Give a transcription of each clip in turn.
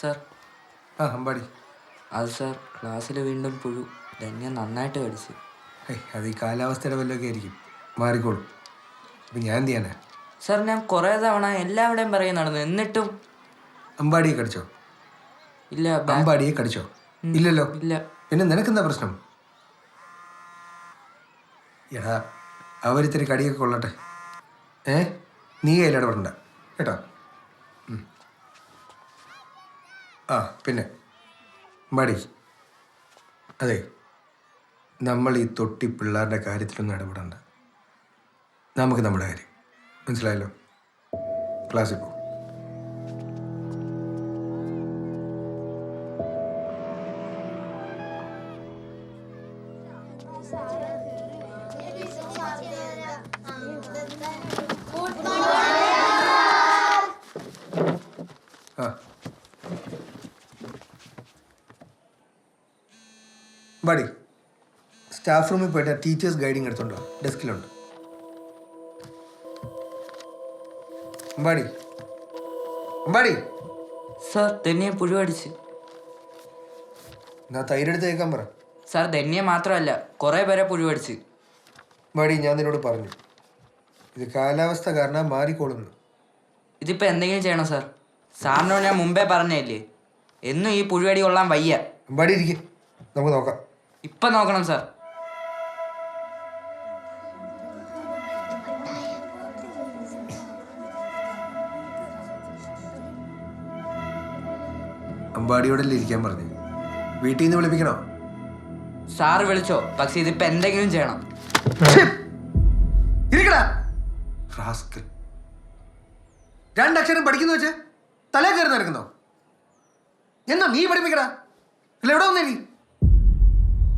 Sir. ആ അമ്പാടി. അത് sir ക്ലാസ്സിൽ വീണ്ടും പുഴു. ധന്യ നന്നായിട്ട് കടിച്ചു അത് ഈ കാലാവസ്ഥയുടെ വല്ലതൊക്കെ ആയിരിക്കും. മാറിക്കോളും. അപ്പം ഞാൻ എന്ത് ചെയ്യാനാ? സാർ ഞാൻ കുറേ തവണ എല്ലാവിടെയും പറയും നടന്നു. എന്നിട്ടും? അമ്പാടിയെ കടിച്ചോ? ഇല്ല ബാ- അമ്പാടിയെ കടിച്ചോ? ഇല്ലല്ലോ. ഇല്ല. പിന്നെ നിനക്കെന്താ പ്രശ്നം? എടാ അവരിത്തിരി കടിയൊക്കെ കൊള്ളട്ടെ. ഏ? നീ കയ്യിലിടപെടണ്ട. കേട്ടോ ഉം. ആ പിന്നെ. മടി. അതെ. നമ്മൾ ഈ തൊട്ടി പിള്ളേരുടെ കാര്യത്തിലൊന്നും ഇടപെടണ്ട. നമുക്ക് നമ്മുടെ കാര്യം. മനസ്സിലായല്ലോ? ക്ലാസ്സിൽ പോ. ബടി സ്റ്റാഫ് റൂമിൽ പോയിട്ട് ടീച്ചേഴ്സ് ഗൈഡിങ് എടുത്തുണ്ടോ ഡെസ്കിലുണ്ട് അമ്പാടി അമ്പാടി സാർ ധന്യെ പുഴുവടിച്ച് എന്നാ തൈരെടുത്ത് കേൾക്കാൻ പറ. സാർ ധന്യെ മാത്രമല്ല കുറേ പേരെ പുഴുവടിച്ച് വടി അമ്പാടി ഞാൻ നിന്നോട് പറഞ്ഞു. ഇത് കാലാവസ്ഥ കാരണം മാറിക്കോളുന്നു. ഇതിപ്പോൾ എന്തെങ്കിലും ചെയ്യണം സാർ? സാറിനോട് ഞാൻ മുമ്പേ പറഞ്ഞല്ലേ? എന്നും ഈ പുഴുവടി കൊള്ളാൻ വയ്യ. വടി ഇരിക്കും. നമുക്ക് നോക്കാം. ഇപ്പം നോക്കണം സാർ. അമ്പാടിയോടല്ലേ ഇരിക്കാൻ പറഞ്ഞു? വീട്ടിൽ നിന്ന് വിളിപ്പിക്കണോ? സാർ വിളിച്ചോ പക്ഷെ ഇതിപ്പോ എന്തെങ്കിലും ചെയ്യണം. ഇരിക്കടാ. റാസ്കൽ. രണ്ടക്ഷരം പഠിക്കുന്നു വെച്ച്. തലേ കയറി നടക്കുന്നോ? എന്നാ നീ പഠിപ്പിക്കടാ? അല്ല എവിടെ വന്നേരി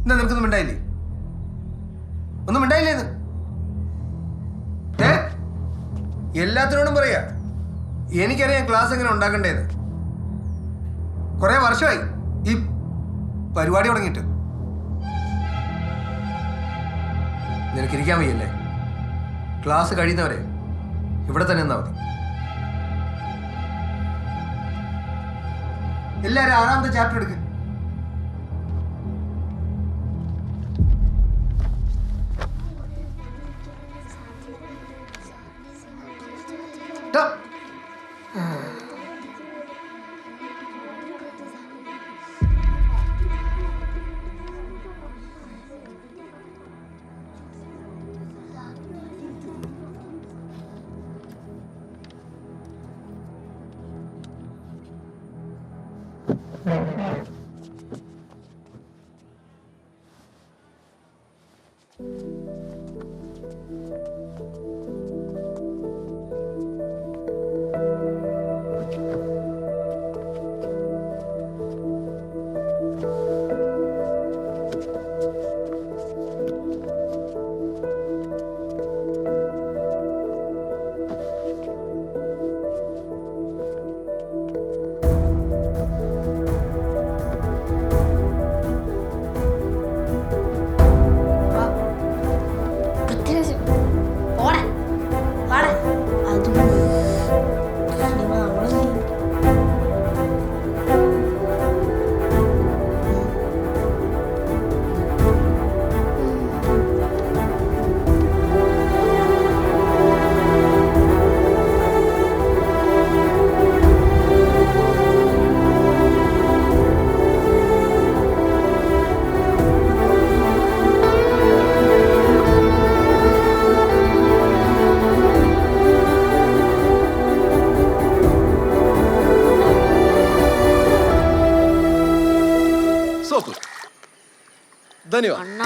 എന്താ നിനക്കൊന്നും മിണ്ടായില്ലേ? ഒന്നും ഉണ്ടായില്ലേ ഏ? എല്ലാത്തിനോടും പറയാ എനിക്കറിയാം ക്ലാസ് എങ്ങനെ ഉണ്ടാക്കണ്ടേന്ന്. കുറെ വർഷമായി ഈ പരിപാടി തുടങ്ങിയിട്ട്. നിനക്കിരിക്കാൻ വയ്യല്ലേ? ക്ലാസ് കഴിയുന്നവരെ ഇവിടെ തന്നെ നിന്നാ മതി. എല്ലാവരും ആറാമത്തെ ചാപ്റ്റർ だうんうん。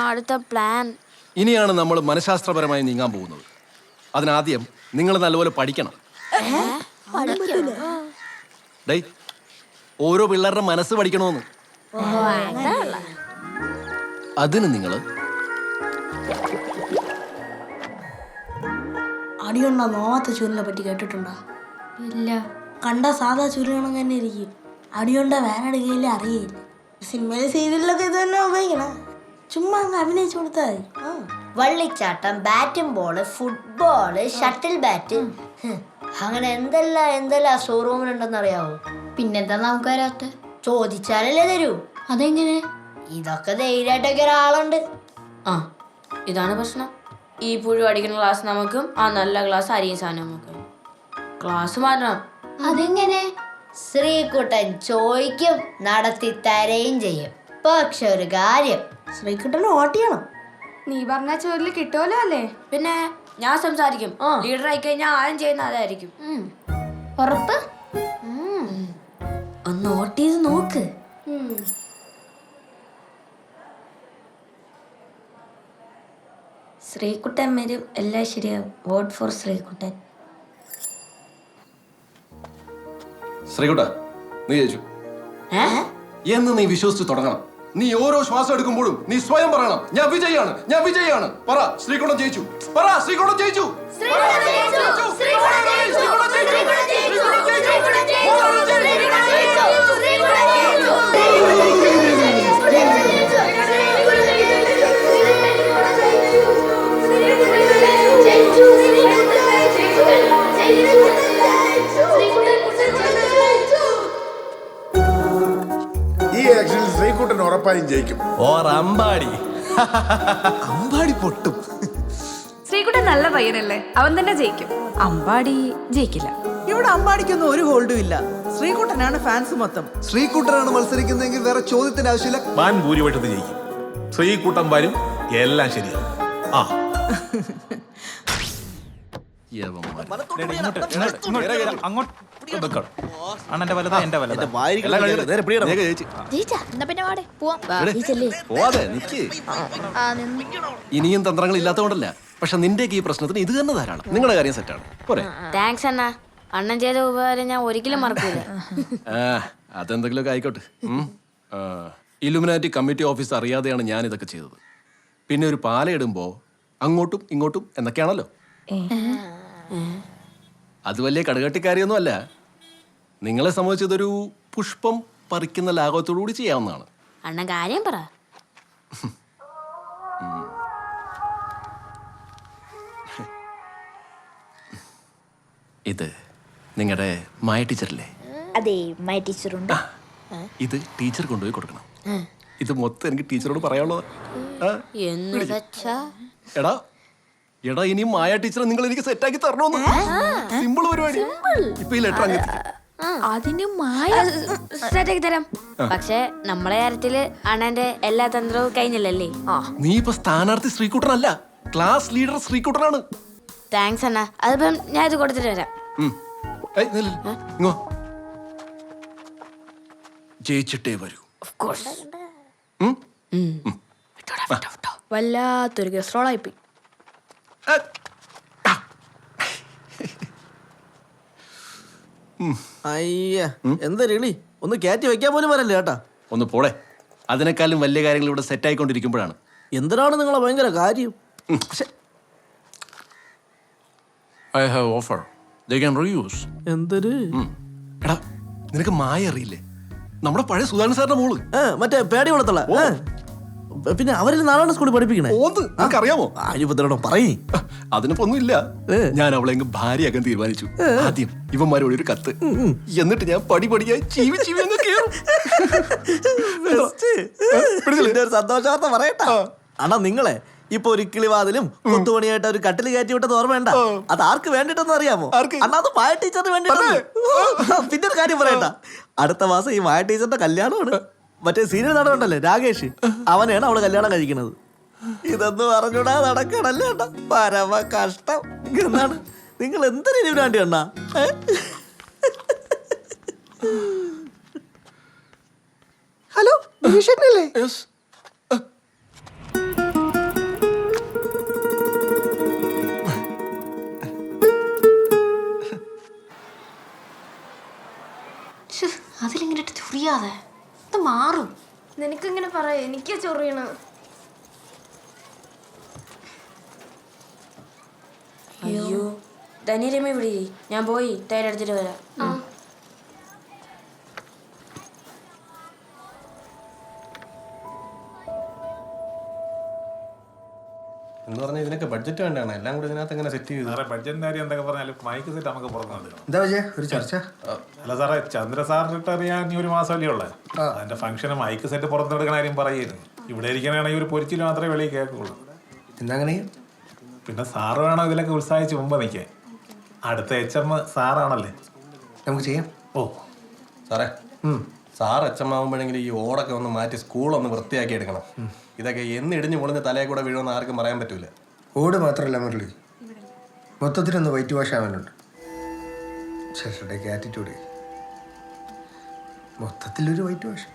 അടുത്ത പ്ലാൻ ഇനിയാണ് നമ്മൾ മനഃശാസ്ത്രപരമായി നീങ്ങാൻ പോകുന്നത്. അതിനാദ്യം നിങ്ങൾ നല്ലപോലെ പഠിക്കണം. ഓരോ പിള്ളേരുടെ മനസ്സ് പഠിക്കണമെന്ന് അതിന് നിങ്ങൾ അടിയുണ്ടോ? നോവാത്ത ചൂരിനെ പറ്റി കേട്ടിട്ടുണ്ടോ? ഇല്ല. കണ്ട സാധാ ചൂരിനൊന്നും തന്നെ ഇരിക്കും. അടിയുണ്ട? വേറെ എടുക്കയില്ല അറിയില്ല സിനിമയിലെ സീരിയലിലൊക്കെ ഇത് തന്നെ ഉപയോഗിക്കണം. ചുമ്മാ അങ്ങ് അഭിനയിച്ചു കൊടുത്താൽ മതി. വള്ളിച്ചാട്ടം ബാറ്റും ബോൾ ഫുട്ബോൾ ഷട്ടിൽ ബാറ്റ് ഹ്, അങ്ങനെ എന്തെല്ലാം എന്തെല്ലാം ഷോറൂമിലുണ്ടെന്ന് അറിയാവോ? പിന്നെന്താ നമുക്ക് വരാത്ത ചോദിച്ചാലല്ലേ തരൂ. അതെങ്ങനെ? ഇതൊക്കെ ധൈര്യമായിട്ടൊക്കെ ഒരാളുണ്ട്. ആ ഇതാണ് പ്രശ്നം. ഈ പുഴു അടിക്കുന്ന ക്ലാസ് നമുക്കും ആ നല്ല ക്ലാസ് അരിയും സാധനം നമുക്കും. ക്ലാസ് മാറ്റണം. അതെങ്ങനെ? ശ്രീകുട്ടൻ ചോദിക്കും നടത്തി തരുകയും ചെയ്യും. പക്ഷെ ഒരു കാര്യം ശ്രീകുട്ടനെ വോട്ട് ചെയ്യണം. നീ പറഞ്ഞ ചോറിൽ കിട്ടുമല്ലോ അല്ലേ? പിന്നെ ഞാൻ സംസാരിക്കും. ലീഡർ ആയി കഴിഞ്ഞാൽ ആരും ചെയ്യുന്ന അതായിരിക്കും. ഉറപ്പ്? ഒന്ന് വോട്ട് ചെയ്ത് നോക്ക്. ശ്രീകുട്ടൻ വരും. എല്ലാം ശരിയാവും. Vote for Sreekuttan. ശ്രീകുട്ട നീ ജയിച്ചു. എന്ന് നീ വിശ്വസിച്ച് തുടങ്ങണം. നീ ഓരോ ശ്വാസം എടുക്കുമ്പോഴും നീ സ്വയം പറയണം. ഞാൻ വിജയാണ് ഞാൻ വിജയാണ് പറ ശ്രീകുണം ജയിച്ചു. പറ ശ്രീകുണം ജയിച്ചു. ഈ ശ്രീകുട്ടൻ ജയിക്കും. ഓർ അമ്പാടി അമ്പാടി പൊട്ടും. ശ്രീകുട്ടൻ നല്ല പയ്യനല്ലേ? അവൻ തന്നെ ജയിക്കും. അമ്പാടി ജയിക്കില്ല. ഇവിടെ അമ്പാടിക്കൊന്നും ഒരു ഹോൾഡും ഇല്ല. ശ്രീകുട്ടനാണ് ഫാൻസ് മൊത്തം. ശ്രീകുട്ടനാണ് മത്സരിക്കുന്നതെങ്കിൽ വേറെ ചോദ്യത്തിന്റെ ആവശ്യമില്ല. വാൻ ഭൂരിപക്ഷത്തിൽ ജയിക്കും. ശ്രീകുട്ടൻ വരും എല്ലാം ശരിയാവും ആ. അണ്ണന്റെ വലത് എന്റെ വലത്. എന്നാ പിന്നെ വാടേ. പോവാം. പോവാതെ നിക്ക്. ഇനിയും തന്ത്രങ്ങൾ ഇല്ലാത്തതുകൊണ്ടല്ല. പക്ഷെ നിന്റെ ഈ പ്രശ്നത്തിന് ഇത് തന്നെ ധാരാളം. നിങ്ങളുടെ കാര്യം സെറ്റാണ് പോരെ. താങ്ക്സ് അണ്ണ. അണ്ണൻ ചെയ്ത ഉപകാരം ഞാൻ ഒരിക്കലും മറക്കൂല. ആ അതെന്തെങ്കിലുമൊക്കെ ആയിക്കോട്ടെ. ഉം. ആ, ഇലുമിനാറ്റി കമ്മിറ്റി ഓഫീസ് അറിയാതെയാണ് ഞാൻ ഇതൊക്കെ ചെയ്തത്. പിന്നെ ഒരു പാലയിടുമ്പോ അങ്ങോട്ടും ഇങ്ങോട്ടും എന്നൊക്കെയാണല്ലോ. അത് വലിയ കടുകട്ടിക്കാരിയൊന്നും അല്ല നിങ്ങളെ സംബന്ധിച്ചതൊരു പുഷ്പം പറിക്കുന്ന ലാഘവത്തോടു കൂടി ചെയ്യാവുന്നതാണ്. അണ്ണൻ കാര്യം പറ. ഇത് നിങ്ങളുടെ മായ ടീച്ചറല്ലേ? അതെ മൈ ടീച്ചറുണ്ട്. ഇത് ടീച്ചർ കൊണ്ടുപോയി കൊടുക്കണം. ഇത് മൊത്തം എനിക്ക് ടീച്ചറോട് പറയാനുള്ളത്. എന്ന് വെച്ചാ? എടാ എടാ ഇനി മായ ടീച്ചറെ നിങ്ങൾ എനിക്ക് സെറ്റാക്കി തരണമെന്ന് സിമ്പിൾ പരിപാടി. ഇപ്പൊ ഈ ലെറ്റർ അങ്ങ്. അതിന് മായ. സെറ്റാക്കി തരാം. പക്ഷെ നമ്മളെ കാര്യത്തിൽ അണന്റെ എല്ലാ തന്ത്രവും കഴിഞ്ഞില്ലല്ലേ? നീ ഇപ്പൊ സ്ഥാനാർത്ഥി ശ്രീകുട്ടനല്ല ക്ലാസ് ലീഡർ ശ്രീകുട്ടനാണ്. താങ്ക്സ് അണ്ണ. അതിപ്പം ഞാൻ ഇത് കൊടുത്തിട്ട് വരാം. ജയിച്ചിട്ടേ വരൂ? വല്ലാത്തൊരു ഗസ്ട്രോളായിപ്പോയി അയ്യ എന്താ രളി? ഒന്ന് കയറ്റി വെക്കാൻ പോലും വരല്ലേ ചേട്ടാ ഒന്ന് പോളെ. അതിനേക്കാളും വലിയ കാര്യങ്ങൾ ഇവിടെ സെറ്റ് ആയിക്കൊണ്ടിരിക്കുമ്പോഴാണ്. എന്തിനാണ് നിങ്ങളെ ഭയങ്കര കാര്യം? I have offer they can reuse എന്തൊരു? എടാ നിനക്ക് മായ അറിയില്ലേ? നമ്മുടെ പഴയ സുധാകരൻ സാറിന്റെ മോൾ. മറ്റേ പേടി വളർത്തല പിന്നെ അവരിൽ നാലാണ് സ്കൂളിൽ പഠിപ്പിക്കണേ. അറിയാമോ ആര്യപത്രോടോ പറയേ. അതിനിപ്പോ ഒന്നുമില്ല. ഞാൻ അവളെ ഭാര്യയാക്കാൻ തീരുമാനിച്ചു. ആദ്യം ഇവന്മാരോട് ഒരു കത്ത്. എന്നിട്ട് ഞാൻ പടി പടിയായി ചീവി ചീവി അങ്ങ് സന്തോഷവാർത്ത പറയട്ടാ. അണ്ണാ നിങ്ങളെ ഇപ്പൊ ഒരു കിളിവാതിലും കൊത്തുപണിയായിട്ട് ഒരു കട്ടിൽ കയറ്റി വിട്ടത് ഓർമ്മ അത് ആർക്ക് വേണ്ടിട്ടെന്ന് അറിയാമോ? അണ്ണാ അത് മായ ടീച്ചറിന് വേണ്ടിട്ടാണ് പിന്നെ ഒരു കാര്യം പറയണ്ട അടുത്ത മാസം ഈ മായ ടീച്ചറിന്റെ കല്യാണമാണ്. മറ്റേ സീരിയൽ നടനുണ്ടല്ലേ രാകേഷ്? അവനെയാണ് അവൾ കല്യാണം കഴിക്കുന്നത്. ഇതെന്ന് പറഞ്ഞൂടാ നടക്കണല്ലേ പരമ കഷ്ടം. എന്നാണ്? നിങ്ങൾ എന്തൊരു രീതി അണ്ണാ? ഏ? Hello Yes. അതിലിങ്ങനെ ചുറിയാതെ. മാറും. നിനക്കിങ്ങനെ പറയാ? എനിക്ക് ചൊറിയണം. അയ്യോ. ധനിരമ്മ ഇവിടെ ഞാൻ പോയി. തൈരെടുത്തിട്ട് വരാം. ഇതിനൊക്കെ ബഡ്ജറ്റ് വേണ്ടാണ്. എല്ലാം കൂടി ഇതിനകത്ത് എങ്ങനെ സെറ്റ് ചെയ്തു. സാറേ ബഡ്ജറ്റിന്റെ കാര്യം എന്തൊക്കെ പറഞ്ഞാലും മൈക്ക് സെറ്റ് നമുക്ക് പുറത്തു നടക്കണം എന്താ വിജയ? ഒരു ചർച്ച? അല്ല സാറേ ചന്ദ്ര സാർ റിട്ടയർ ഇനി ഈ ഒരു മാസമല്ലേ ഉള്ളത്. അതിന്റെ ഫംഗ്ഷന് മൈക്ക് സെറ്റ് പുറത്തെടുക്കണ കാര്യം പറയുന്നു. ഇവിടെ ഇരിക്കാനാണെങ്കിൽ ഒരു പൊരിച്ചിൽ മാത്രമേ വെളിയിൽ കേൾക്കുള്ളൂ. എന്നങ്ങനെ പിന്നെ സാറ് വേണം ഇതിലൊക്കെ ഉത്സാഹിച്ച് മുമ്പ് നിൽക്കാൻ. അടുത്ത എച്ച് എം സാറാണല്ലേ? നമുക്ക് ചെയ്യാം. ഓ. സാറേ സാർ അച്ഛമാവുമ്പോഴെങ്കിലും ഈ ഓടൊക്കെ ഒന്ന് മാറ്റി സ്കൂളൊന്ന് വൃത്തിയാക്കി എടുക്കണം. ഇതൊക്കെ എന്ന് ഇടിഞ്ഞു പൊളിഞ്ഞ് തലയെ കൂടെ വീഴുമെന്ന് ആർക്കും പറയാൻ പറ്റൂല. ഓട് മാത്രമല്ല മുരളി. മൊത്തത്തിലൊന്ന് വൈറ്റ് വാഷ് ആവാനുണ്ട്. ചേട്ടന്റെ ആറ്റിറ്റ്യൂഡ് മൊത്തത്തിലൊരു വൈറ്റ് വാഷ്